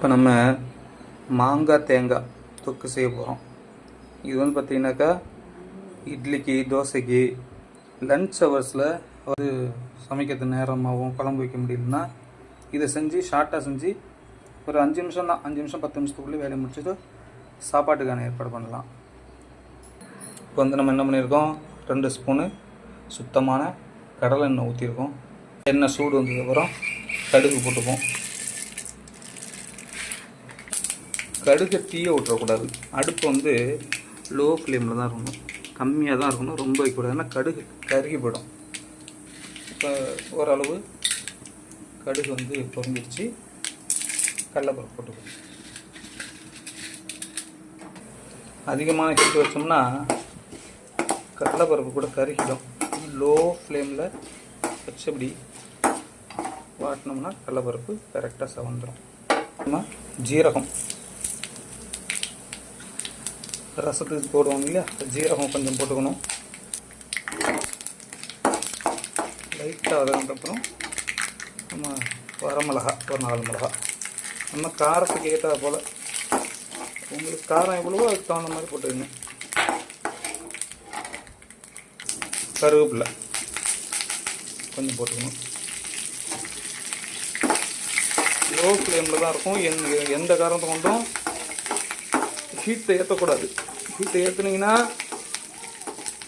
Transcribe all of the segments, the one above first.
இப்போ நம்ம மாங்காய் தேங்காய் தொக்கு செய்ய போகிறோம் இது வந்து பார்த்தீங்கன்னாக்கா இட்லிக்கு தோசைக்கு லன்ச் ஹவர்ஸில் அது சமைக்கிறது நேரமாகவும் குழம்பு வைக்க முடியலன்னா இதை செஞ்சு ஷார்ட்டாக செஞ்சு ஒரு அஞ்சு நிமிஷம் தான் அஞ்சு நிமிஷம் பத்து நிமிஷத்துக்குள்ளே வேலையை முடிச்சுட்டு சாப்பாட்டுக்கான ஏற்பாடு பண்ணலாம். இப்போ வந்து நம்ம என்ன பண்ணியிருக்கோம்? ரெண்டு ஸ்பூனு சுத்தமான கடலை எண்ணெய் ஊற்றிருக்கோம் எண்ணெய் சூடு வந்ததுக்கப்புறம் கடுகு போட்டுப்போம். கடுகை தீய விட்டுறக்கூடாது அடுப்பு வந்து லோ ஃப்ளேமில் தான் இருக்கணும். கம்மியாக தான் இருக்கணும். ரொம்ப வைக்கக்கூடாது. ஏன்னா கடுகு கருகி போயிடும். இப்போ ஓரளவு கடுகு வந்து பொறிஞ்சிருச்சு கடலப்பருப்பு போட்டுக்கணும். அதிகமான ஹீட் வச்சோம்னா கடலைப்பருப்பு கூட கருகிடும். லோ ஃப்ளேமில் வச்சபடி வாட்டினோம்னா கடலைப்பருப்பு கரெக்டாக சவந்துடும் நம்ம ஜீரகம். ரசத்துக்கு போடுவோம் இல்லையா? ஜீரகம் கொஞ்சம் போட்டுக்கணும். லைட்டாக வதங்கினதுக்கப்புறம் நம்ம வரமிளகா ஒரு நாலு மிளகா. நம்ம காரத்துக்கு ஏற்றா போல். உங்களுக்கு காரம் எவ்வளவோ அதுக்கு தகுந்த மாதிரி போட்டுக்கங்க. கருவேப்பிலை கொஞ்சம் போட்டுக்கணும். லோ ஃப்ளேமில் தான் இருக்கும். எந்த எந்த காரணத்தை கொண்டும் ஹீட்டை ஏற்றக்கூடாது ஹீட்டை ஏற்றுனீங்கன்னா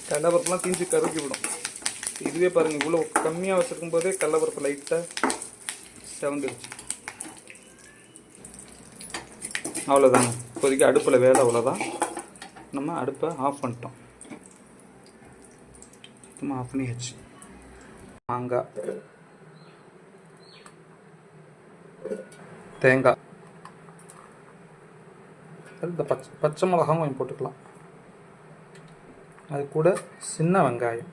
கடலப்பருப்புலாம் தீஞ்சு கருகி விடும். இதுவே பாருங்கள் இவ்வளோ கம்மியாக வச்சுருக்கும் போதே கடலப்பருப்பு லைட்டாக செவந்துருச்சு. அவ்வளோதாங்க இப்போதைக்கு அடுப்பில் வேலை அவ்வளோதான் நம்ம அடுப்பை ஆஃப் பண்ணிட்டோம். சுத்தமாக ஆஃப் பண்ணியாச்சு. மாங்காய். தேங்காய். இந்த பச்சை பச்சை மிளகாவும் கொஞ்சம் போட்டுக்கலாம். அது கூட சின்ன வெங்காயம்.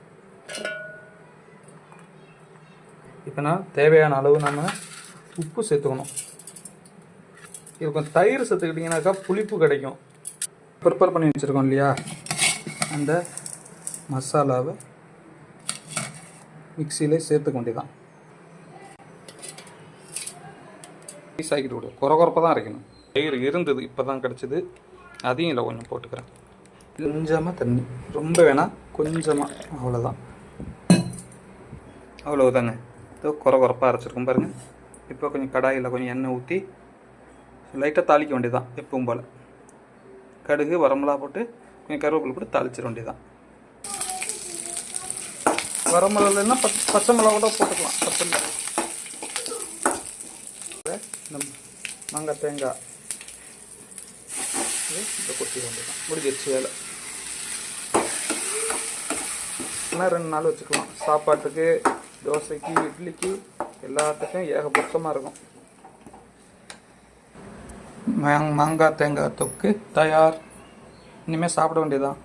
இப்போ நான் தேவையான அளவு நம்ம உப்பு சேர்த்துக்கணும். இது கொஞ்சம் தயிர் சேர்த்துக்கிட்டிங்கனாக்கா புளிப்பு கிடைக்கும். ப்ரிப்பேர் பண்ணி வச்சுருக்கோம் இல்லையா? அந்த மசாலாவை மிக்சியிலே சேர்த்துக்க வேண்டியதான் பீஸ் ஆக்கிட்டு விடு. குறை குறப்பாக தான் அரைக்கணும். தயிர் இருந்தது இப்போ தான் கிடச்சிது. அதையும் இல்லை கொஞ்சம் போட்டுக்கிறேன். கொஞ்சமாக தண்ணி. ரொம்ப வேணாம் கொஞ்சமாக அவ்வளோதான் அவ்வளவுதாங்க. இதோ குறை குறைப்பாக அரைச்சிருக்கோம் பாருங்கள் இப்போ கொஞ்சம் கடாயில் கொஞ்சம் எண்ணெய் ஊற்றி லைட்டாக தாளிக்க வேண்டியதான் எப்பவும் போல். கடுகு வரமிளகா போட்டு கொஞ்சம் கருவேப்பிலை போட்டு தாளிச்சிட வேண்டியதான் வரமிளகா பச் பச்சை மிளகா கூட போட்டுக்கலாம் தப்பு இல்லை இந்த மாங்காய் தேங்காய். இது இதை கொட்டிட முடிஞ்சிருச்சு வேலை. இன்னும் ரெண்டு நாள் வச்சுக்கலாம். சாப்பாட்டுக்கு தோசைக்கு இட்லிக்கு எல்லாத்துக்கும் ஏகபட்சமாக இருக்கும். மாங்காய் தேங்காய் தொக்கு தயார். இனிமேல் சாப்பிட வேண்டியதான்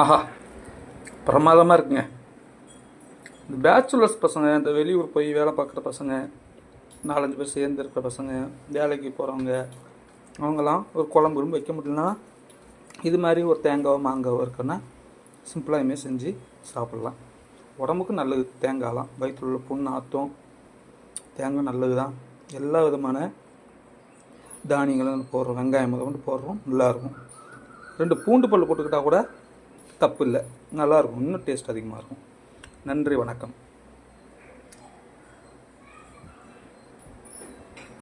ஆஹா. பிரமாதமாக இருக்குங்க. இந்த பேச்சுலர்ஸ் பசங்க இந்த வெளியூர் போய் வேலை பார்க்குற பசங்க நாலஞ்சு பேர் சேர்ந்து இருக்கிற பசங்க வேலைக்கு போகிறவங்க அவங்களாம் ஒரு குழம்பு ரொம்ப வைக்க முடியலன்னா இது மாதிரி ஒரு தேங்காவோ மாங்காவோ இருக்குன்னா சிம்பிளாக இதுமாரி செஞ்சு சாப்பிட்லாம். உடம்புக்கு நல்லது. தேங்காயெலாம் வயிற்றுல உள்ள புண் ஆற்றும் தேங்காய் நல்லது தான் எல்லா விதமான தானியங்களும் போடுறோம். வெங்காயம் முதல் கொண்டு போடுறோம். நல்லாயிருக்கும் ரெண்டு பூண்டு பல் போட்டுக்கிட்டால் கூட தப்பு இல்லை. நல்லாயிருக்கும் இன்னும் டேஸ்ட் அதிகமாக இருக்கும். நன்றி வணக்கம்.